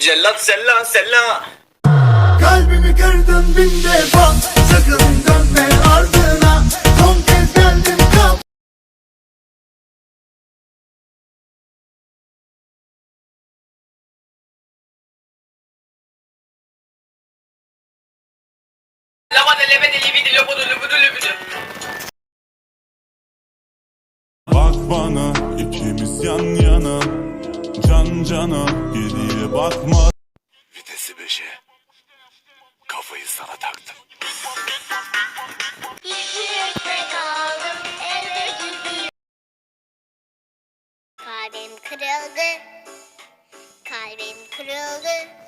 Cellat sella sella. Kalbimi kırdın bin defa. Sakın dönme Bak bana ikimiz yan yana Can cana geriye bakma Vitesi 5'e kafayı sana taktım. Kalbim kırıldı. Kalbim kırıldı.